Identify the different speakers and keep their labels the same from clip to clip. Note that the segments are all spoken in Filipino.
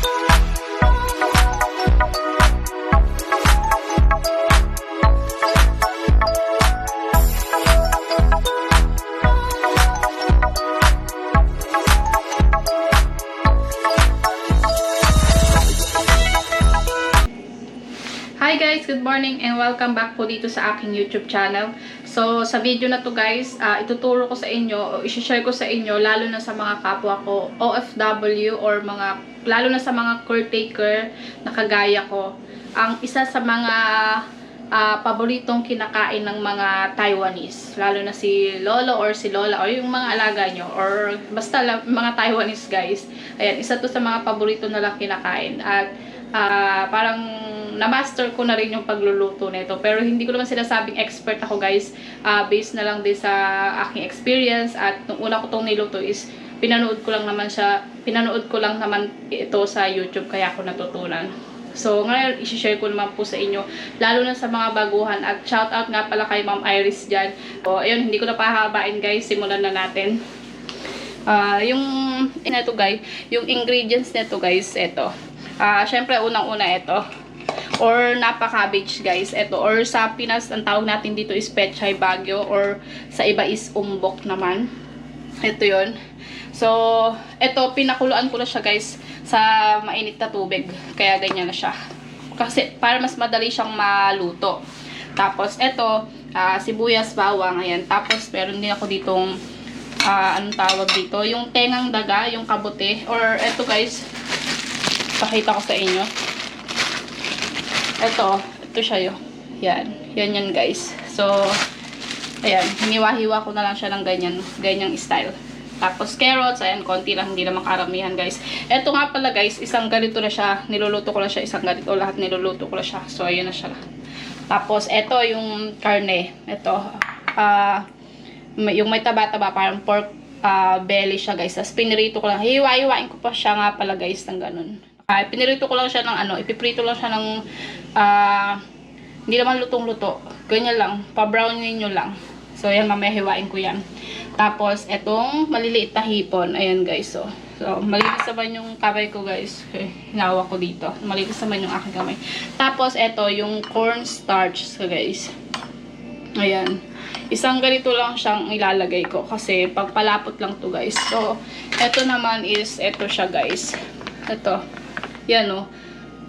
Speaker 1: Hi guys! Good morning and welcome back po dito sa aking YouTube channel. So, sa video na to guys, ah, ituturo ko sa inyo o isi-share ko sa inyo lalo na sa mga kapwa ko OFW or mga lalo na sa mga caretaker na kagaya ko. Ang isa sa mga ah, paboritong kinakain ng mga Taiwanese, lalo na si Lolo or si Lola or yung mga alaga nyo or basta mga Taiwanese guys. Ayan, isa to sa mga paborito nila kinakain. At ah, parang na-master ko na rin yung pagluluto nito. Pero hindi ko naman sinasabing expert ako guys. Ah, based na lang din sa aking experience at nung una ko tong niluto is pinanood ko lang naman siya, pinanood ko lang naman ito sa YouTube kaya ako natutunan. So, ngayon, isi-share ko naman po sa inyo, lalo na sa mga baguhan. At shout out nga pala kay Ma'am Iris dyan. O, ayun, hindi ko na pahabain guys, simulan na natin. Ah, yung ito guys, yung ingredients nito guys, ito. Ah, syempre unang-una ito. Or napa cabbage guys, ito. Or sa Pinas ang tawag natin dito is pechay bagyo or sa iba is umbok naman. Ito 'yon. So, ito pinakuluan ko na siya guys sa mainit na tubig. Kaya ganyan na siya. Kasi para mas madali siyang maluto. Tapos ito, ah, sibuyas, bawang, ayan. Tapos meron din ako ditong ah, anong tawag dito, yung tengang daga, yung kabote, or eto guys, pakita ko sa inyo. Eto, ito siya yun. Yan, yan yan guys. So, ayan, hiniwa-hiwa ko na lang siya ng ganyan, ganyang style. Tapos carrots, ayan, konti lang, hindi naman karamihan guys. Eto nga pala guys, isang ganito na siya, niluluto ko na siya, isang ganito, lahat niluluto ko na siya. So, ayan na siya. Tapos, eto yung karne. Eto, ah, may- yung may taba-taba, parang pork ah, belly siya guys. Tapos pinirito ko lang. Hiwa-hiwain ko pa siya nga pala guys ng ganun. Ah, pinirito ko lang siya ng ano, ipiprito lang siya ng ah, hindi naman lutong-luto. Ganyan lang. Pa-brownin nyo lang. So, yan, mamaya ko yan. Tapos, etong maliliit na hipon. Ayan, guys. So, so malinis naman yung kamay ko, guys. Okay, hinawa ko dito. Malinis naman yung aking kamay. Tapos, eto, yung cornstarch, so, guys. Ayan. Isang ganito lang siyang ilalagay ko kasi pagpalapot lang to guys. So, eto naman is, eto siya guys. Eto. Yan o.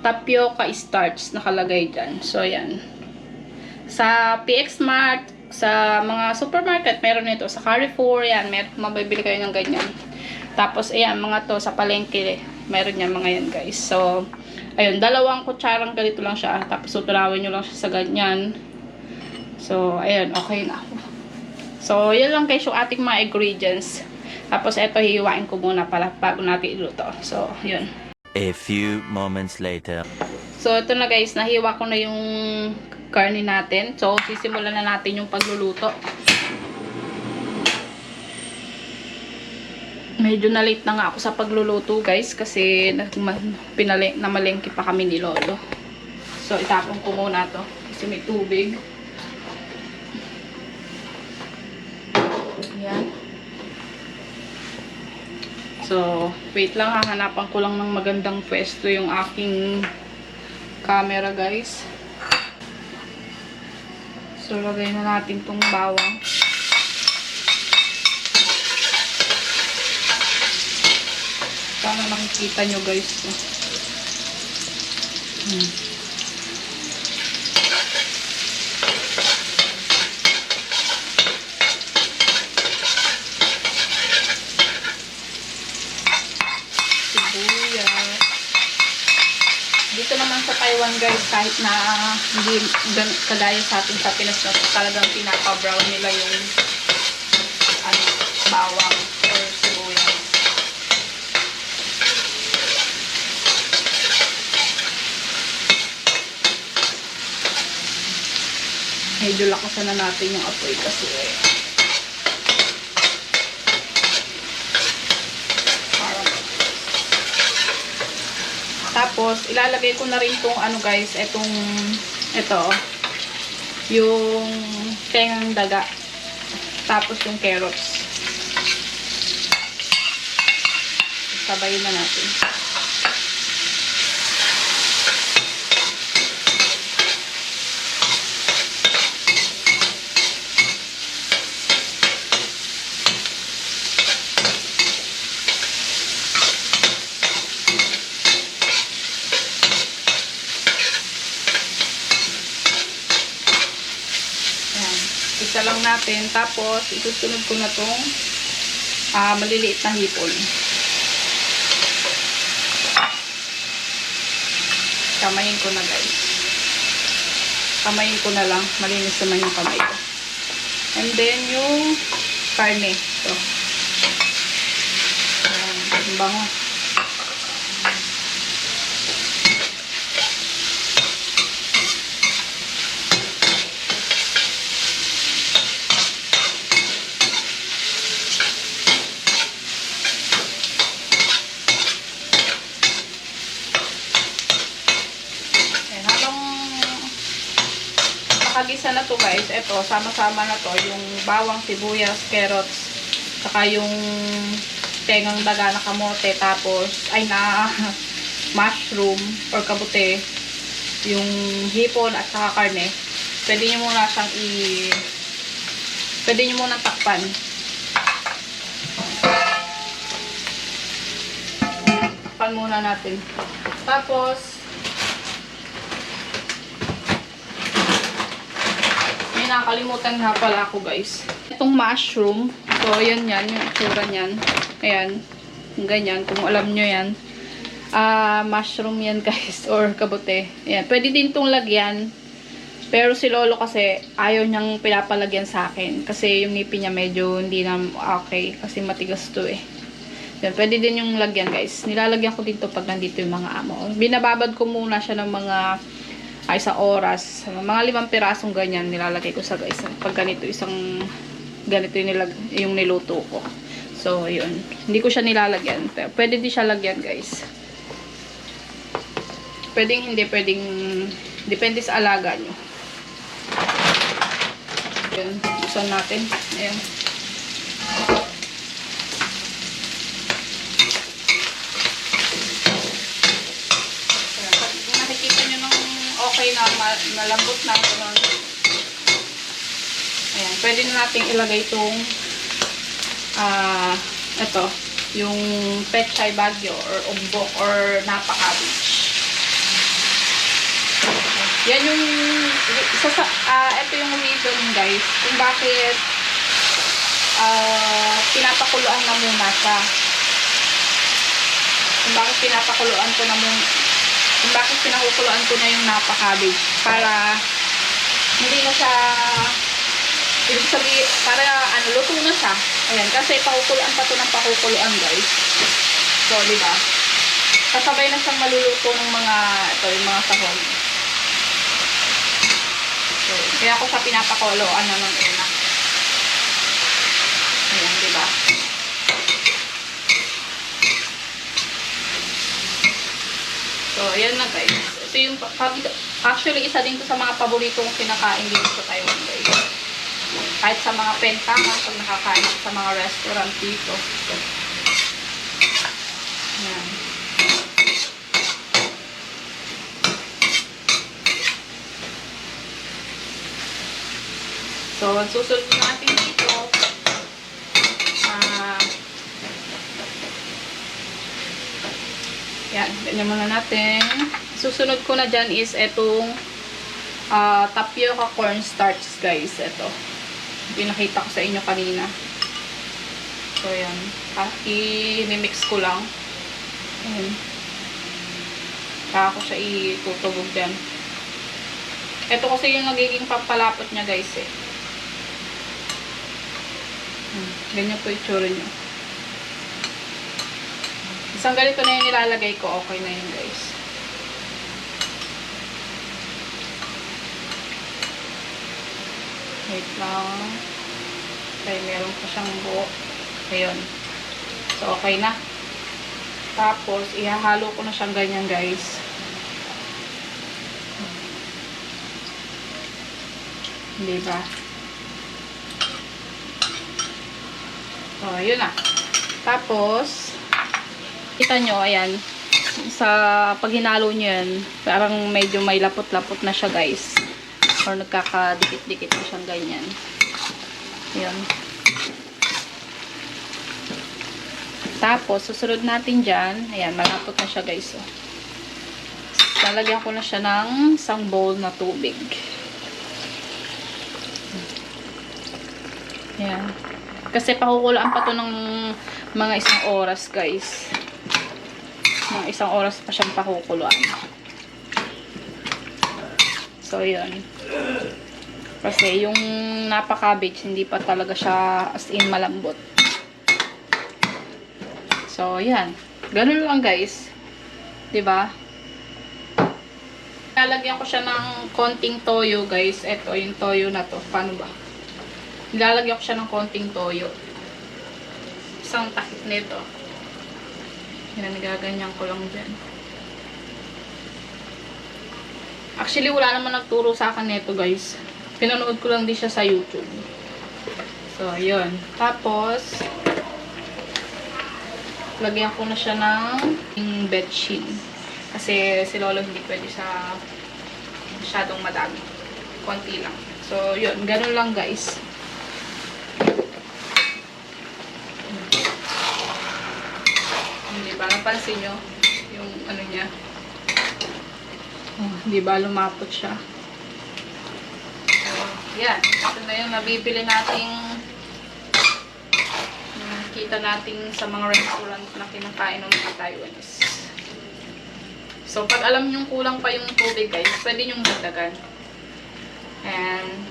Speaker 1: Tapioca starch nakalagay dyan. So, yan. Sa PX Mart, sa mga supermarket, meron nito. Sa Carrefour, yan. Meron, mabibili kayo ng ganyan. Tapos, ayan, mga to, sa palengke, meron yan mga yan guys. So, ayun, dalawang kutsarang ganito lang siya. Tapos, tutulawin nyo lang siya sa ganyan. So, ayan, okay na. So, yan lang guys yung ating mga ingredients. Tapos, eto, hihiwain ko muna pala bago natin iluto. So, yun.
Speaker 2: A few moments later.
Speaker 1: So, ito na guys, nahiwa ko na yung karne natin. So, sisimulan na natin yung pagluluto. Medyo na late na nga ako sa pagluluto guys kasi pinali namalengke pa kami ni Lolo. So, itapon ko muna to kasi may tubig. Ayan. So, wait lang, hahanapan ko lang ng magandang pwesto yung aking camera, guys. So, lagay na natin tong bawang. Sana makikita nyo, guys. Hmm. sibuyas. Dito naman sa Taiwan guys, kahit na hindi kagaya sa atin sa Pinas na talagang pinaka-brown nila yung ano, bawang or sibuyas. Medyo lakasan na natin yung apoy kasi eh, parang Tapos, ilalagay ko na rin itong ano guys, itong, ito, yung tengang daga. Tapos yung carrots. Sabayin na natin. Lang natin. Tapos, isusunod ko na tong ah, maliliit na hipon. Kamayin ko na guys. Kamayin ko na lang. Malinis naman yung kamay ko. And then, yung karne. Ito. Ayan, ang bango. Ayan, habang nakagisa na to guys, ito, sama-sama na to, yung bawang, sibuyas, carrots, saka yung tengang daga na kamote, tapos, ay na, mushroom, or kabute, yung hipon at saka karne, pwede nyo muna siyang i, pwede nyo muna takpan. Takpan muna natin. Tapos, May nakakalimutan nga pala ako guys. Itong mushroom. So, ayan yan. Yung itsura niyan. Ayan. Ganyan. Kung alam nyo yan. Ah, mushroom yan guys. Or kabute. Ayan. Pwede din itong lagyan. Pero si Lolo kasi ayaw niyang pinapalagyan sa akin. Kasi yung ngipin niya medyo hindi na okay. Kasi matigas to eh. Yan, pwede din yung lagyan guys. Nilalagyan ko dito pag nandito yung mga amo. Binababad ko muna siya ng mga ay sa oras. Mga limang pirasong ganyan nilalagay ko sa guys. Pag ganito isang ganito yung, nilag, yung niluto ko. So, yun. Hindi ko siya nilalagyan. Pero pwede din siya lagyan guys. Pwedeng hindi, pwedeng depende sa alaga nyo. Yun. Buksan natin. Ayan. Pag nakikita nyo nung okay na, ma- malambot na, ganun. Ayan, pwede na natin ilagay itong, ah, ito, yung pechay bagyo or umbok or napakabich. Yan yung, isa sa, ah, ito yung reason guys, kung bakit, ah, pinapakuluan na muna siya. Kung bakit pinapakuluan ko na muna, kung bakit pinakukuluan ko na yung napaka-cabbage para hindi na siya ibig sabihin, para ano, luto na siya. Ayan, kasi pakukuluan pa to ng pakukuluan guys. So, di ba? Kasabay na siyang maluluto ng mga, ito, yung mga sahog. So, kaya ko siya pinapakulo, ano, ng una. Ayan, di ba? So, ayan na guys. Ito yung, actually, isa din to sa mga paborito kong kinakain dito sa Taiwan guys. Kahit sa mga pentangan, pag nakakain sa mga restaurant dito. Ayan. So, ang susunod natin dito, ah, yan, ganyan muna natin. Susunod ko na dyan is etong ah, tapioca cornstarch, guys. Ito. Pinakita ko sa inyo kanina. So, yan. Ah, I-mix ko lang. Ayan. Kaya ko siya itutubog dyan. Ito kasi yung nagiging pampalapot niya, guys, eh. Hmm, Ganyan po itsura niyo. Isang ganito na yung nilalagay ko, okay na yun, guys. Wait lang. Okay, meron pa siyang buo. Ayun. So, okay na. Tapos, ihahalo ko na siyang ganyan, guys. Di ba? So, yun na. Tapos, kita nyo, ayan. Sa pag hinalo nyo yan, parang medyo may lapot-lapot na siya, guys. Or nagkakadikit-dikit na siyang ganyan. Ayan. Tapos, susunod natin dyan. Ayan, malapot na siya, guys. Oh. Ko na siya ng isang bowl na tubig. Yan. Kasi pakukulaan pa to ng mga isang oras, guys. Isang oras pa siyang pakukuluan. So, yun. Kasi yung napaka-cabbage, hindi pa talaga siya as in malambot. So, yan. Ganun lang, guys. ba? Lalagyan ko siya ng konting toyo, guys. Ito, yung toyo na to. Paano ba? Nilalagyan ko siya ng konting toyo. Isang takip nito. Yan, nagaganyan ko lang dyan. Actually, wala naman nagturo sa akin nito, guys. Pinanood ko lang din siya sa YouTube. So, yun. Tapos, lagyan ko na siya ng bedsheet. Kasi si Lolo hindi pwede sa masyadong madami. Konti lang. So, yun. Ganun lang, guys. Hindi ba? Napansin nyo? Yung ano niya. Oh, di ba? Lumapot siya. So, yan. Ito na yung nabibili nating nakikita natin sa mga restaurant na kinakain ng mga Taiwanese. So, pag alam nyong kulang pa yung tubig, guys, pwede nyong dagdagan. And,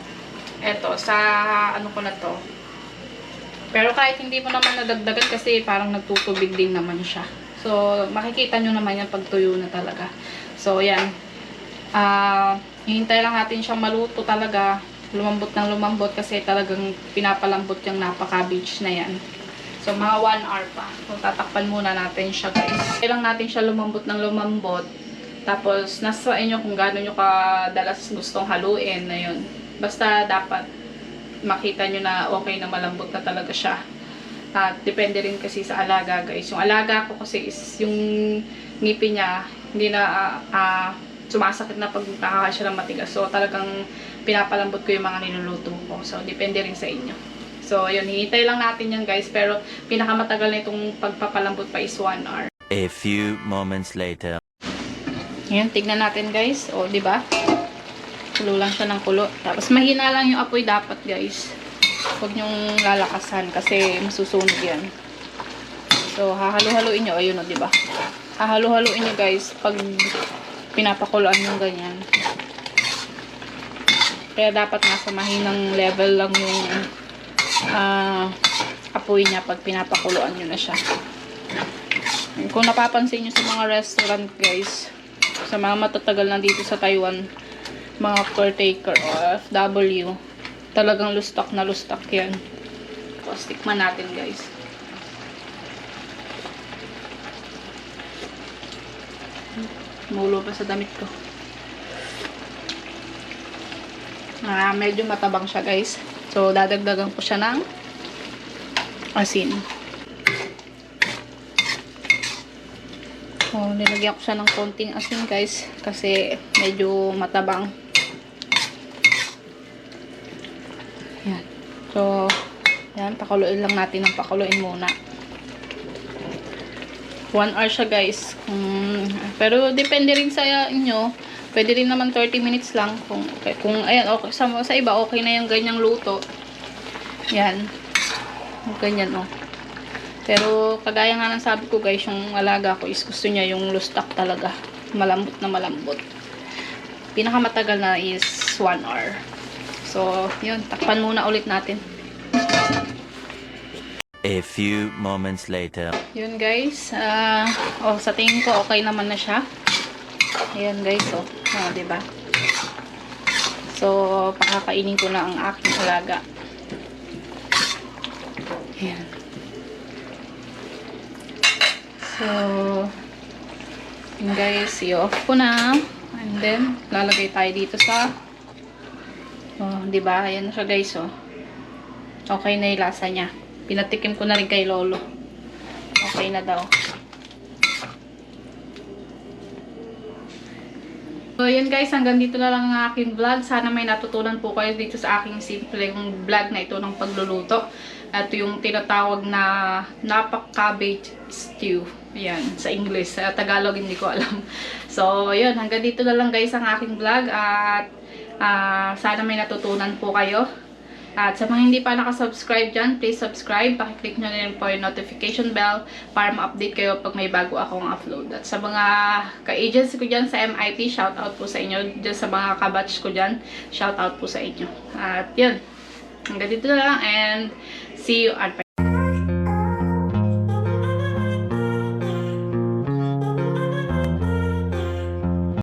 Speaker 1: eto, sa ano ko na to. Pero kahit hindi mo naman nadagdagan kasi parang nagtutubig din naman siya. So, makikita nyo naman yan pag tuyo na talaga. So, yan. Ah, hihintay lang natin siyang maluto talaga. Lumambot ng lumambot kasi talagang pinapalambot yung napaka-cabbage na yan. So, mga 1 hour pa. So, tatakpan muna natin siya, guys. Kailang natin siya lumambot ng lumambot. Tapos, nasa inyo kung gaano nyo kadalas gustong haluin na yun. Basta dapat makita nyo na okay na malambot na talaga siya. At depende rin kasi sa alaga, guys. Yung alaga ko kasi is yung ngipin niya, hindi na ah, ah, sumasakit na pag nakaka siya ng matigas. So, talagang pinapalambot ko yung mga niluluto ko. So, depende rin sa inyo. So, yun, hihintay lang natin yan guys. Pero, pinakamatagal na itong pagpapalambot pa is 1 hour.
Speaker 2: A few moments later.
Speaker 1: Yan, tignan natin guys. O, di ba? Kulo lang siya ng kulo. Tapos, mahina lang yung apoy dapat guys. Huwag niyong lalakasan kasi masusunog yan. So, hahalo-haloin nyo. Ayun o, di ba? Hahalo-haloin nyo guys pag pinapakuluan yung ganyan. Kaya dapat nasa mahinang level lang yung ah, apoy niya pag pinapakuluan nyo na siya. Kung napapansin nyo sa mga restaurant guys, sa mga matatagal na dito sa Taiwan, mga caretaker o FW, talagang lustak na lustak yan. Tapos tikman natin guys. Mulo pa sa damit ko. Ah, medyo matabang siya guys. So, dadagdagan ko siya ng asin. Oh, nilagyan ko siya ng konting asin guys kasi medyo matabang. Yan. So, yan, pakuluin lang natin ng pakuluin muna. 1 hour siya guys. Kung, pero depende rin sa inyo. Pwede rin naman 30 minutes lang. Kung, kung ayan, okay, sa, sa iba okay na yung ganyang luto. Yan. Ganyan oh. Pero kagaya nga ng sabi ko guys, yung alaga ko is gusto niya yung lustak talaga. Malambot na malambot. Pinakamatagal na is 1 hour. So, yun. Takpan muna ulit natin.
Speaker 2: A few moments later.
Speaker 1: Yun guys. ah oh, sa tingin ko okay naman na siya. Ayan guys, oh. Oh, 'di ba? So, pakakainin ko na ang aking alaga. Ayan. So, yun guys, i-off ko na. And then, lalagay tayo dito sa Oh, 'di ba? Ayan na siya guys, oh. Okay na 'yung lasa niya. Pinatikim ko na rin kay Lolo. Okay na daw. So, yun guys, hanggang dito na lang ang aking vlog. Sana may natutunan po kayo dito sa aking simpleng vlog na ito ng pagluluto. At yung tinatawag na napak cabbage stew. Ayan, sa English. Sa Tagalog, hindi ko alam. So, yun, hanggang dito na lang guys ang aking vlog. At ah, sana may natutunan po kayo. At sa mga hindi pa nakasubscribe dyan, please subscribe. Pakiclick nyo na rin po yung notification bell para ma-update kayo pag may bago akong upload. At sa mga ka-agency ko dyan sa MIT, shout out po sa inyo. Dyan sa mga kabatch ko dyan, shout out po sa inyo. At yun, hanggang dito na lang and see you at